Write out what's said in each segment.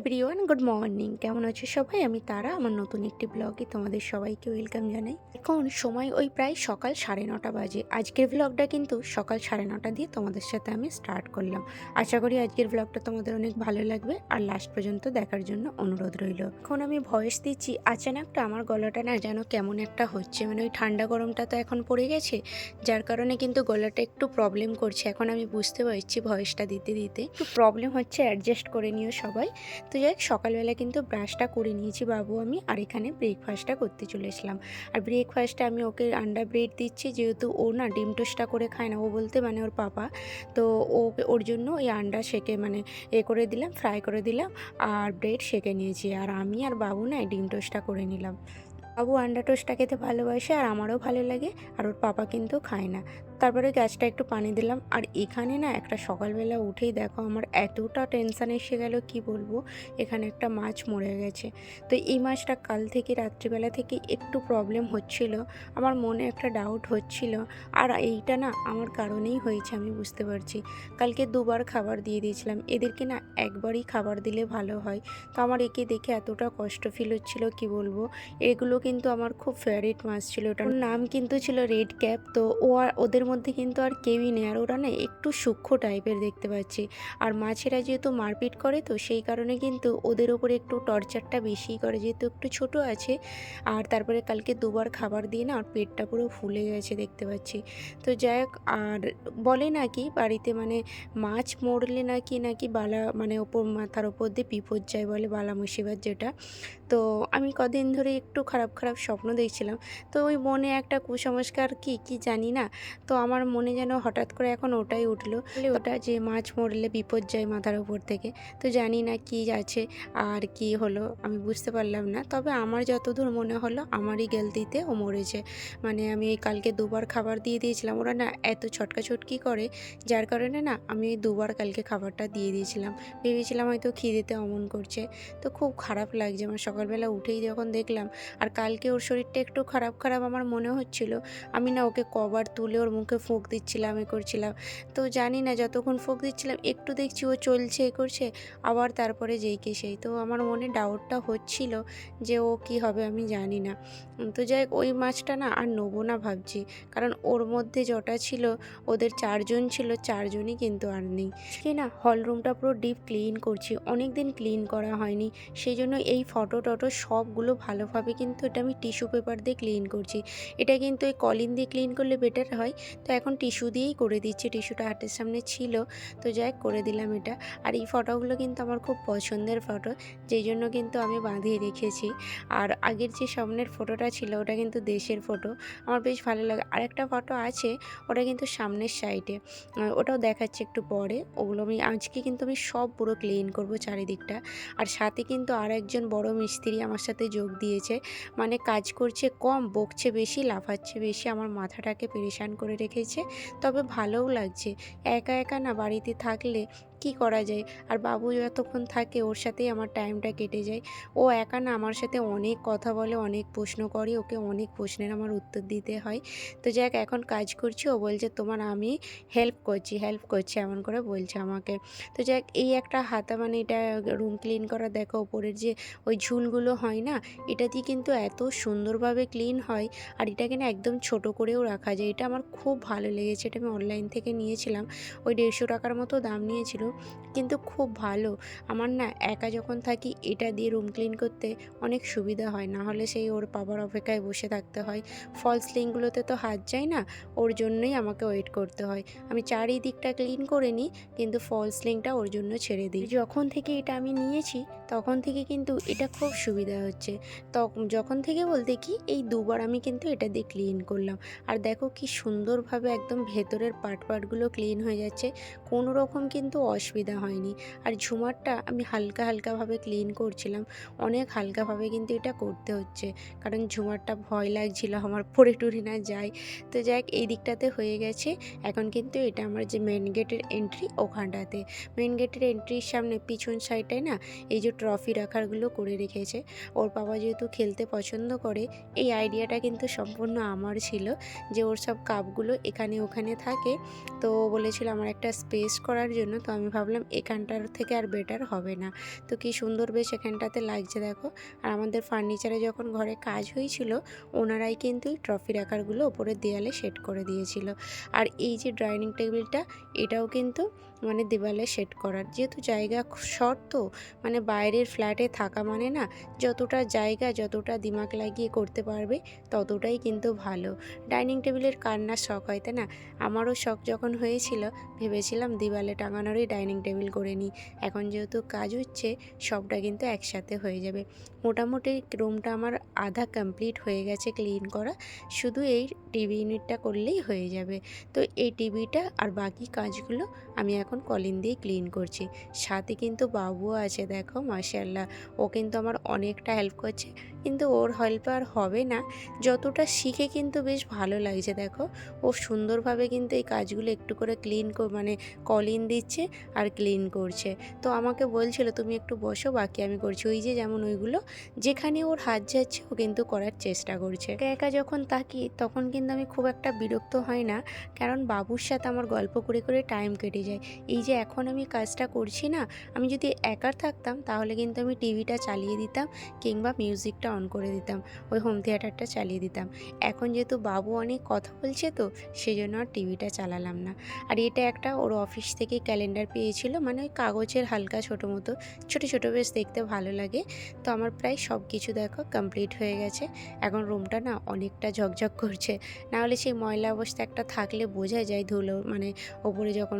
Everyone good morning কেমন আছো সবাই? আমি তারা, আমার নতুন একটি ব্লগে তোমাদের সবাইকে ওয়েলকাম জানাই। এখন সময় ওই প্রায় সকাল সাড়ে নটা বাজে। আজকের ব্লগটা কিন্তু সকাল সাড়ে নটা দিয়ে তোমাদের সাথে আমি স্টার্ট করলাম। আশা করি আজকের ব্লগটা তোমাদের অনেক ভালো লাগবে। আর লাস্ট পর্যন্ত দেখার জন্য অনুরোধ রইল। এখন আমি ভয়েস দিচ্ছি। আচানকটা আমার গলাটা না যেন কেমন একটা হচ্ছে। মানে ওই ঠান্ডা গরমটা তো এখন পড়ে গেছে, যার কারণে কিন্তু গলাটা একটু প্রবলেম করছে। এখন আমি বুঝতে পারছি ভয়েসটা দিতে দিতে। একটু প্রবলেম হচ্ছে অ্যাডজাস্ট করে নিও সবাই। তো যাই সকালবেলা কিন্তু ব্রাশটা করে নিয়েছি বাবু আমি, আর এখানে ব্রেকফাস্টটা করতে চলে এসলাম। আর ব্রেকফাস্টে আমি ওকে আন্ডা ব্রেড দিচ্ছি, যেহেতু ও না ডিম টোস্টটা করে খায় না, ও বলতে মানে ওর পাপা। তো ওকে, ওর জন্য ওই আন্ডা সেকে মানে এ করে দিলাম ফ্রাই করে দিলাম, আর ব্রেড সেকে নিয়েছি। আর আমি আর বাবু না ডিম টোস্টটা করে নিলাম। বাবু আন্ডা টোস্টটা খেতে ভালোবাসে, আর আমারও ভালো লাগে, আর ওর পাপা কিন্তু খায় না। তারপরে গ্যাসটা একটু পানি দিলাম। আর এখানে না একটা সকালবেলা উঠেই দেখো আমার এতটা টেনশান এসে গেল, কি বলব? এখানে একটা মাছ মরে গেছে। তো এই মাছটা কাল থেকে রাত্রিবেলা থেকে একটু প্রবলেম হচ্ছিল। আমার মনে একটা ডাউট হচ্ছিল। আর এইটা না আমার কারণেই হয়েছে, আমি বুঝতে পারছি। কালকে দুবার খাবার দিয়ে দিয়েছিলাম। এদেরকে না একবারই খাবার দিলে ভালো হয়। তো আমার একে দেখে এতটা কষ্ট ফিল হচ্ছিল, কি বলব? এগুলো কিন্তু আমার খুব ফেভারিট মাছ ছিল। ওটার নাম কিন্তু ছিল রেড ক্যাপ তো ও ওদের মধ্যে কিন্তু আর কেউই নেই। আর ওরা না একটু সূক্ষ্ম টাইপের দেখতে পাচ্ছি। আর মাছেরা যেহেতু মারপিট করে, তো সেই কারণে কিন্তু ওদের ওপরে একটু টর্চারটা বেশি করে। যেহেতু একটু ছোট আছে, আর তারপরে কালকে দুবার খাবার দিয়ে না আর পেটটা পুরো ফুলে গেছে দেখতে পাচ্ছি। তো যাই হোক, আর বলে নাকি বাড়িতে মানে মাছ মরলে নাকি নাকি বালা মানে ওপর মাথার ওপর দিয়ে বিপদ যায় বলে বালা মুসিবাত যেটা। তো আমি কদিন ধরে একটু খারাপ খারাপ স্বপ্ন দেখছিলাম। তো ওই মনে একটা কুসংস্কার কি কি জানি না। তো আমার মনে যেন হঠাৎ করে এখন ওটাই উঠল। ওটা যে মাছ মরলে বিপদ যায় মাথার উপর থেকে, তো জানি না কি আছে আর কি হলো, আমি বুঝতে পারলাম না। তবে আমার যতদূর মনে হলো, আমারই গেলতিতে ও মরেছে। মানে আমি এই কালকে দুবার খাবার দিয়ে দিয়েছিলাম। ওরা না এত ছটকা ছটকি করে, যার কারণে না আমি দুবার কালকে খাবারটা দিয়ে দিয়েছিলাম। ভেবেছিলাম হয়তো খিদেতে অমন করছে। তো খুব খারাপ লাগছে। আমার সকালবেলা উঠেই যখন দেখলাম, আর কালকে ওর শরীরটা একটু খারাপ খারাপ আমার মনে হচ্ছিল, আমি না ওকে কবার তুলে ওর মুখে ফোঁক দিচ্ছিলাম, এ করছিলাম। তো জানি না, যতক্ষণ ফোঁক দিচ্ছিলাম, একটু দেখছি ও চলছে, এ করছে, আবার তারপরে যেই কে সেই। তো আমার মনে ডাউটটা হচ্ছিল যে ও কি হবে আমি জানি না। তো যাই ওই মাছটা না আর নেব না ভাবছি। কারণ ওর মধ্যে যটা ছিল, ওদের চারজন ছিল, চারজনই কিন্তু আর নেই। কি না হল রুমটা পুরো ডিপ ক্লিন করছি অনেক দিন ক্লিন করা হয়নি। সেই জন্য এই ফটো টটো সবগুলো ভালোভাবে কিন্তু এটা আমি টিস্যু পেপার দিয়ে ক্লিন করছি। এটা কিন্তু এই কলিন দিয়ে ক্লিন করলে বেটার হয়। তো এখন টিস্যু দিয়েই করে দিচ্ছি, টিস্যুটা হাতের সামনে ছিল, তো যাই করে দিলাম এটা। আর এই ফটোগুলো কিন্তু আমার খুব পছন্দের ফটো, যেই জন্য কিন্তু আমি বাঁধিয়ে রেখেছি। আর আগের যে সামনের ফটোটা ছিল, ওটা কিন্তু দেশের ফটো। আমার বেশ ভালো লাগে। আরেকটা ফটো আছে, ওটা কিন্তু সামনের সাইডে। ওটাও দেখাচ্ছে একটু পরে। ওগুলো আমি, আজকে কিন্তু আমি সব পুরো ক্লিন করব চারিদিকটা। আর সাথে কিন্তু আর একজন বড় মিস্ত্রি আমার সাথে যোগ দিয়েছে। মানে কাজ করছে কম, বকছে বেশি, লাফাচ্ছে বেশি, আমার মাথাটাকে পেরেশান করে রেখেছে তবে ভালোও লাগছে। একা একা না বাড়িতে থাকলে কি করা যায়? আর বাবু যতক্ষণ থাকে ওর সাথেই আমার টাইমটা কেটে যায়। ও একা না, আমার সাথে অনেক কথা বলে, অনেক প্রশ্ন করে, ওকে অনেক প্রশ্নের আমার উত্তর দিতে হয়। তো যাক, এখন কাজ করছি, ও বলছে, তোমার আমি হেল্প করছি হেল্প করছি, এমন করে বলছে আমাকে। তো যাক, এই একটা হাতা মানে এটা রুম ক্লিন করা, দেখো ওপরের যে ওই ঝুলগুলো হয় না, এটা দিয়ে কিন্তু এত সুন্দরভাবে ক্লিন হয়, আর এটাকে না একদম ছোট করেও রাখা যায়। এটা আমার খুব ভালো লেগেছে, এটা আমি অনলাইন থেকে নিয়েছিলাম। ওই দেড়শো টাকার মতো দাম নিয়েছিল। কিন্তু খুব ভালো। আমার না একা যখন থাকি এটা দিয়ে রুম ক্লিন করতে অনেক সুবিধা হয়। না হলে সেই ওর বাবার অপেক্ষায় বসে থাকতে হয়। ফলস লিঙ্কগুলোতে তো হাত যায় না, ওর জন্যই আমাকে ওয়েট করতে হয়। আমি চারিদিকটা ক্লিন করে নিই, কিন্তু ফলস লিঙ্কটা ওর জন্য ছেড়ে দিই। যখন থেকে এটা আমি নিয়েছি, তখন থেকে কিন্তু এটা খুব সুবিধা হচ্ছে। তখন যখন থেকে বলতে কি এই দুবার আমি কিন্তু এটা দিয়ে ক্লিন করলাম। আর দেখো কি সুন্দরভাবে একদম ভেতরের পার্ট পার্টগুলো ক্লিন হয়ে যাচ্ছে। কোনো রকম কিন্তু অসুবিধা হয়নি। আর ঝুমারটা আমি হালকা হালকাভাবে ক্লিন করছিলাম। অনেক হালকাভাবে কিন্তু এটা করতে হচ্ছে। কারণ ঝুমারটা ভয় লাগছিল আমার পড়ে টুরে না যায়। তো যাক এই দিকটাতে হয়ে গেছে। এখন কিন্তু এটা আমার যে মেন গেটের এন্ট্রি ওখানটাতে। মেন গেটের এন্ট্রির সামনে পিছন সাইডটায় না এই যে ট্রফি রাখারগুলো করে রেখেছে। ওর বাবা যেহেতু খেলতে পছন্দ করে, এই আইডিয়াটা কিন্তু সম্পূর্ণ আমার ছিল যে ওর সব কাপগুলো এখানে ওখানে থাকে। তো বলেছিল আমার একটা স্পেস করার জন্য, তো আমি ভাবলাম এখানটার থেকে আর বেটার হবে না। তো কি সুন্দর বেশ এখানটাতে লাগছে দেখো। আর আমাদের ফার্নিচারে যখন ঘরে কাজ হয়েছিল, ওনারাই কিন্তু ট্রফি রাখারগুলো ওপরের দেয়ালে সেট করে দিয়েছিল। আর এই যে ডাইনিং টেবিলটা এটাও কিন্তু মানে দেওয়ালে সেট করার। যেহেতু জায়গা শর্ট তো মানে বাইরের ফ্ল্যাটে থাকা মানে না, যতটা জায়গা, যতটা দিমাগ লাগিয়ে করতে পারবে, ততটাই কিন্তু ভালো। ডাইনিং টেবিলের কান্নার শখ হয়, তাই না? আমারও শখ যখন হয়েছিল, ভেবেছিলাম দিওয়ালে টাঙানোরই ডাইনিং টেবিল করে নিই। এখন যেহেতু কাজ হচ্ছে, সবটা কিন্তু একসাথে হয়ে যাবে। মোটামুটি রুমটা আমার আধা কমপ্লিট হয়ে গেছে ক্লিন করা। শুধু এই টিভি ইউনিটটা করলেই হয়ে যাবে। তো এই টিভিটা আর বাকি কাজগুলো আমি এখন কলিন দিয়ে ক্লিন করছি। সাথে কিন্তু বাবুও আছে, দেখো মাশাল্লাহ ও কিন্তু আমার অনেকটা হেল্প করছে। কিন্তু ওর হেল্প আর হবে না। যতটা শিখে কিন্তু বেশ ভালো লাগছে, দেখো। ও সুন্দরভাবে কিন্তু এই কাজগুলো একটু করে ক্লিন মানে কলিন দিচ্ছে আর ক্লিন করছে। তো আমাকে বলছিল, তুমি একটু বসো, বাকি আমি করছি। ওই যে যেমন ওইগুলো, যেখানে ওর হাত যাচ্ছে, ও কিন্তু করার চেষ্টা করছে। একা একা যখন তাকি তখন কিন্তু আমি খুব একটা বিরক্ত হয় না, কারণ বাবুর সাথে আমার গল্প করে করে টাইম কেটে যায়। এই যে এখন আমি কাজটা করছি না, আমি যদি একার থাকতাম, তাহলে কিন্তু আমি টিভিটা চালিয়ে দিতাম কিংবা মিউজিকটা অন করে দিতাম, ওই হোম থিয়েটারটা চালিয়ে দিতাম। এখন যেহেতু বাবু অনেক কথা বলছে তো সেই জন্য আর টিভিটা চালালাম না। আর এটা একটা ওর অফিস থেকে ক্যালেন্ডার পেয়েছিল মানে ওই কাগজের হালকা ছোটো মতো, ছোটো ছোটো বেশ দেখতে ভালো লাগে। তো আমার প্রায় সব কিছু দেখো কমপ্লিট হয়ে গেছে। এখন রুমটা না অনেকটা ঝকঝক করছে। নাহলে সেই ময়লা অবস্থা একটা থাকলে বোঝা যায় ধুলো মানে ওপরে যখন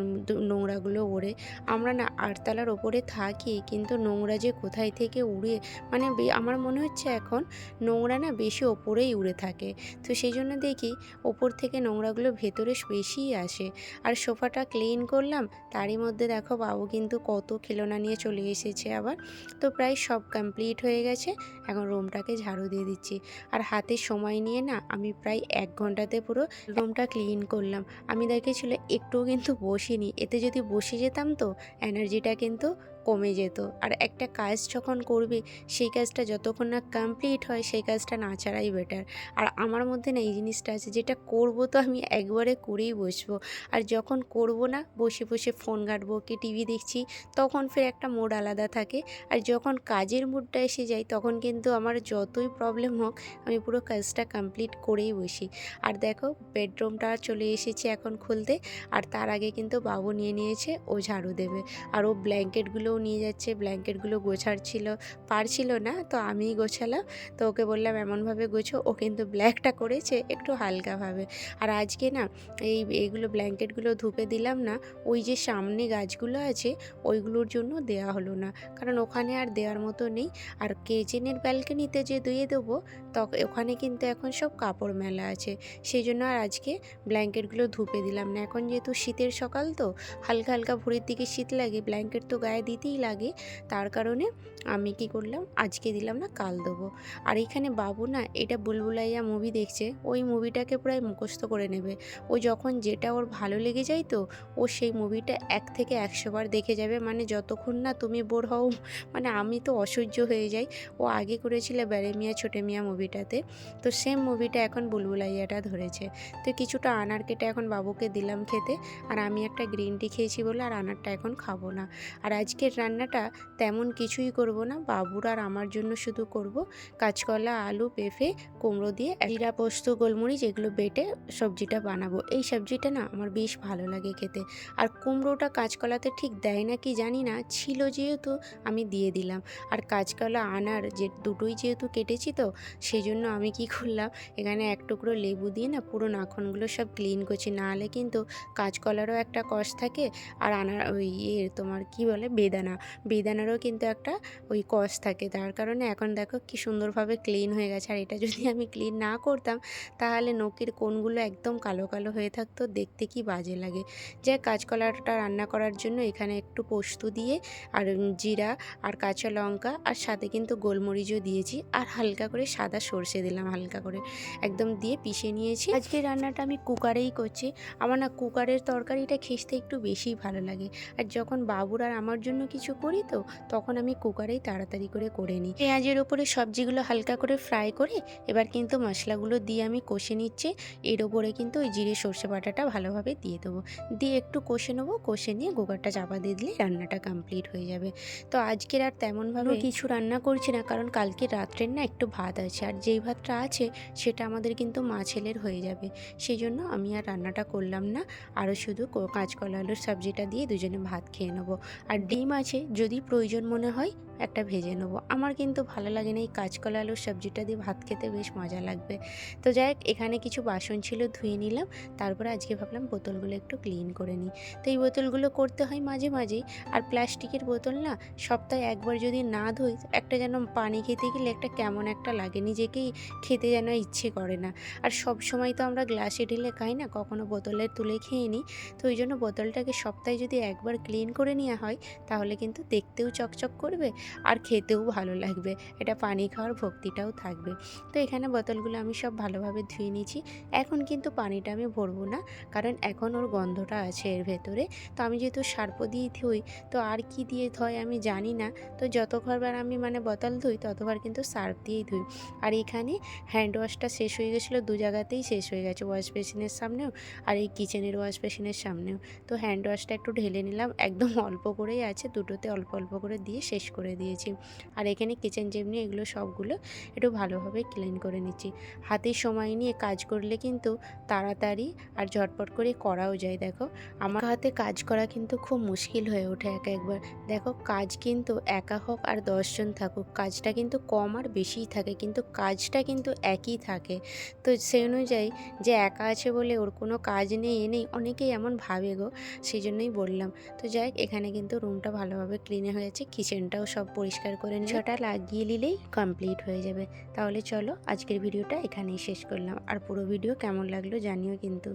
নোংরাগুলো ওড়ে। আমরা না আটতলার ওপরে থাকি, কিন্তু নোংরা যে কোথায় থেকে উড়ে মানে আমার মনে হচ্ছে এখন নোংরা না বেশি ওপরেই উড়ে থাকে। তো সেই জন্য দেখি ওপর থেকে নোংরাগুলো ভেতরে বেশিই আসে। আর সোফাটা ক্লিন করলাম, তারই মধ্যে দেখো বাবু কিন্তু কত খেলনা নিয়ে চলে এসেছে আবার। তো প্রায় সব কমপ্লিট হয়ে গেছে, এখন রুমটাকে ঝাড়ু দিয়ে দিচ্ছি। আর হাতে সময় নিয়ে না আমি প্রায় এক ঘন্টাতে পুরো রুমটা ক্লিন করলাম। আমি দেখেছিল একটুও কিন্তু বসিনি, এতে যদি বসে যেতাম তো এনার্জিটা কিন্তু কমে যেত। আর একটা কাজ যখন করবে, সেই কাজটা যতক্ষণ না কমপ্লিট হয়, সেই কাজটা না ছাড়াই বেটার আর আমার মধ্যে না এই জিনিসটা আছে, যেটা করব তো আমি একবারে করেই বসবো। আর যখন করব না, বসে বসে ফোন ঘাটবো কি টিভি দেখছি, তখন ফের একটা মোড আলাদা থাকে। আর যখন কাজের মুডটা এসে যায়, তখন কিন্তু আমার যতই প্রবলেম হোক, আমি পুরো কাজটা কমপ্লিট করেই বসি। আর দেখো বেডরুমটা চলে এসেছে এখন খুলতে, আর তার আগে কিন্তু বাবু নিয়ে নিয়েছে, ও ঝাড়ু দেবে। আর ও ব্ল্যাঙ্কেটগুলোও নিয়ে যাচ্ছে, ব্ল্যাঙ্কেটগুলো গোছার ছিল পারছিল না, তো আমিই গোছালাম। তো ওকে বললাম, এমনভাবে গোছো, ও কিন্তু ব্ল্যাকটা করেছে, একটু হালকাভাবে। আর আজকে না, এই এইগুলো ব্ল্যাঙ্কেটগুলো ধুপে দিলাম না, ওই যে সামনে গাছগুলো আছে, ওইগুলোর জন্য দেয়া হলো না। কারণ ওখানে আর দেওয়ার মতো নেই। আর কিচেনের ব্যালকনিতে যে ধুয়ে দেবো তখন ওখানে কিন্তু এখন সব কাপড় মেলা আছে। সেই জন্য আর আজকে ব্ল্যাঙ্কেটগুলো ধুপে দিলাম না। এখন যেহেতু শীতের সকাল তো, হালকা হালকা ভোরের দিকে শীত লাগে, ব্ল্যাঙ্কেট তো গায়ে দিতেই লাগে। তার কারণে আমি কি করলাম, আজকে দিলাম না, কাল দেবো। আর এখানে বাবু না, এটা বুলবুলাইয়া মুভি দেখছে, ওই মুভিটাকে প্রায় মুখস্থ করে নেবে। ও যখন যেটা ওর ভালো লেগে যায় তো, ও সেই মুভিটা এক থেকে একশো বার দেখে যাবে। মানে যতক্ষণ না তুমি বোর হও মানে আমি তো অসহ্য হয়ে যাই। ও আগে করেছিল ব্যারে মিয়া ছোটে মিয়া মুভিটাতে তো সেম মুভিটা এখন বুলবুলাইয়াটা ধরেছে। তো কিছুটা আনার কেটে এখন বাবুকে দিলাম খেতে। আর আমি একটা গ্রিন টি খেয়েছি বলে আর আনারটা এখন খাব না। আর আজকের রান্নাটা তেমন কিছুই করব না। বাবুর আর আমার জন্য শুধু করব কাঁচকলা, আলু, পেঁপে, কুমড়ো দিয়ে জিরা পোস্ত, গোলমরিচ, এগুলো বেটে সবজিটা বানাবো। এই সবজিটা না আমার বেশ ভালো লাগে খেতে। আর কুমড়োটা কাঁচকলাতে ঠিক দেয় না কি জানি না, ছিল যেহেতু আমি দিয়ে দিলাম। আর কাঁচকলা আনার যে দুটোই যেহেতু কেটেছি তো সেই জন্য আমি কি করলাম, এখানে এক টুকরো লেবু দিয়ে না পুরো নাখনগুলো সব ক্লিন করছি। নাহলে কিন্তু কাঁচকলারও একটা কষ থাকে, আর আনার ওই ইয়ে তোমার কি বলে বেদানা, বেদানারও কিন্তু একটা ওই কষ থাকে। তার কারণে এখন দেখো কি সুন্দরভাবে ক্লিন হয়ে গেছে। আর এটা যদি আমি ক্লিন না করতাম, তাহলে নখের কোণগুলো একদম কালো কালো হয়ে থাকতো। দেখতে কি বাজে লাগে। যে কাঁচকলাটা রান্না করার জন্য এখানে একটু পোস্ত দিয়ে, আর জিরা, আর কাঁচা লঙ্কা, আর সাথে কিন্তু গোলমরিচও দিয়েছি। আর হালকা করে সাদা সর্ষে দিলাম হালকা করে। একদম দিয়ে পিষে নিয়েছি। আজকে রান্নাটা আমি কুকারেই করছি। আমার না কুকারের তরকারিটা খেতে একটু বেশিই ভালো লাগে। আর যখন বাবুর আর আমার জন্য কিছু করি তো তখন আমি কুকারেই তাড়াতাড়ি করে করে নিই। পেঁয়াজের ওপরে সবজিগুলো হালকা করে ফ্রাই করে এবার কিন্তু মশলাগুলো দিয়ে আমি কষে নিচ্ছি। এর ওপরে কিন্তু ওই জিরে সর্ষে বাটাটা ভালোভাবে দিয়ে দেবো। দিয়ে একটু কষে নেব কষে নিয়ে কুকারটা চাপা দিয়ে দিলে রান্নাটা কমপ্লিট হয়ে যাবে। তো আজকের আর তেমনভাবে কিছু রান্না করছি না কারণ কালকে রাত্রের না একটু ভাত আছে আর যেই ভাতটা আছে সেটা আমাদের কিন্তু মা ছেলের হয়ে যাবে। সেই জন্য আমি আর রান্নাটা করলাম না আরও শুধু কাঁচকলা আলুর সবজিটা দিয়ে দুজনে ভাত খেয়ে নেব। আর ডিম আছে যদি প্রয়োজন মনে হয় একটা ভেজে নেব। আমার কিন্তু ভালো লাগে না এই কাঁচকলা আলুর সবজিটা দিয়ে ভাত খেতে বেশ মজা লাগবে। তো যাই এখানে কিছু বাসন ছিল, ধুয়ে নিলাম। তারপরে আজকে ভাবলাম বোতলগুলো একটু ক্লিন করে নিই। তো এই বোতলগুলো করতে হয় মাঝে মাঝেই। আর প্লাস্টিকের বোতল না, সপ্তাহে একবার যদি না ধুই, একটা যেন পানি খেতে গেলে একটা কেমন একটা লাগে, নিজেকেই খেতে যেন ইচ্ছে করে না। আর সব সময় তো আমরা গ্লাসে ঢেলে খাই না, কখনো বোতলে তুলে খেয়ে নিই। তো ওই জন্য বোতলটাকে সপ্তাহে যদি একবার ক্লিন করে নেওয়া হয়, তাহলে কিন্তু দেখতেও চকচক করবে আর খেতেও ভালো লাগবে। এটা পানি খাওয়ার ভক্তিটাও থাকবে। তো এখানে বোতলগুলো আমি সব ভালোভাবে ধুয়ে নিয়েছি। এখন কিন্তু পানিটা আমি ভরবো না, কারণ এখন ওর গন্ধটা আছে এর ভেতরে। তো আমি যেহেতু সার্প দিয়ে ধুই, তো আর কি দিয়ে ধয় আমি জানি না। তো যতবার আমি মানে বোতল ধুই, ততবার কিন্তু সার্ফ দিয়েই ধুই। আর এখানে হ্যান্ড ওয়াশটা শেষ হয়ে গেছিল, দু জায়গাতেই শেষ হয়ে গেছে, ওয়াশ বেসিনের সামনেও আর এই কিচেনের ওয়াশ বেসিনের সামনেও। তো হ্যান্ড ওয়াশটা একটু ঢেলে নিলাম, একদম অল্প করেই আছে, দুটোতে অল্প অল্প করে দিয়ে শেষ করে দিয়েছি। আর এখানে কিচেন যেমনি এগুলো সবগুলো একটু ভালোভাবে ক্লিন করে নিচ্ছি। হাতে সময় নিয়ে কাজ করলে কিন্তু তাড়াতাড়ি আর ঝটপট করে করাও যায়, দেখো। আমার হাতে কাজ করা কিন্তু খুব মুশকিল হয়ে ওঠে এক একবার। দেখো, কাজ কিন্তু একা হোক আর দশজন থাকুক, কাজটা কিন্তু কম আর বেশিই থাকে, কিন্তু কাজটা কিন্তু একই থাকে। তো সেই অনুযায়ী যে একা আছে বলে ওর কোনো কাজ নেই, এ নেই, অনেকেই এমন ভাবে গো, সেই জন্যই বললাম। তো যাই এখানে কিন্তু রুমটা ভালোভাবে ক্লিনে হয়েছে কিচেনটাও সব পরিষ্কার করে ছটা লাগিয়ে নিলেই কমপ্লিট হয়ে যাবে। তাহলে চলো আজকের ভিডিওটা এখানেই শেষ করলাম। আর পুরো ভিডিও কেমন লাগল জানিও কিন্তু।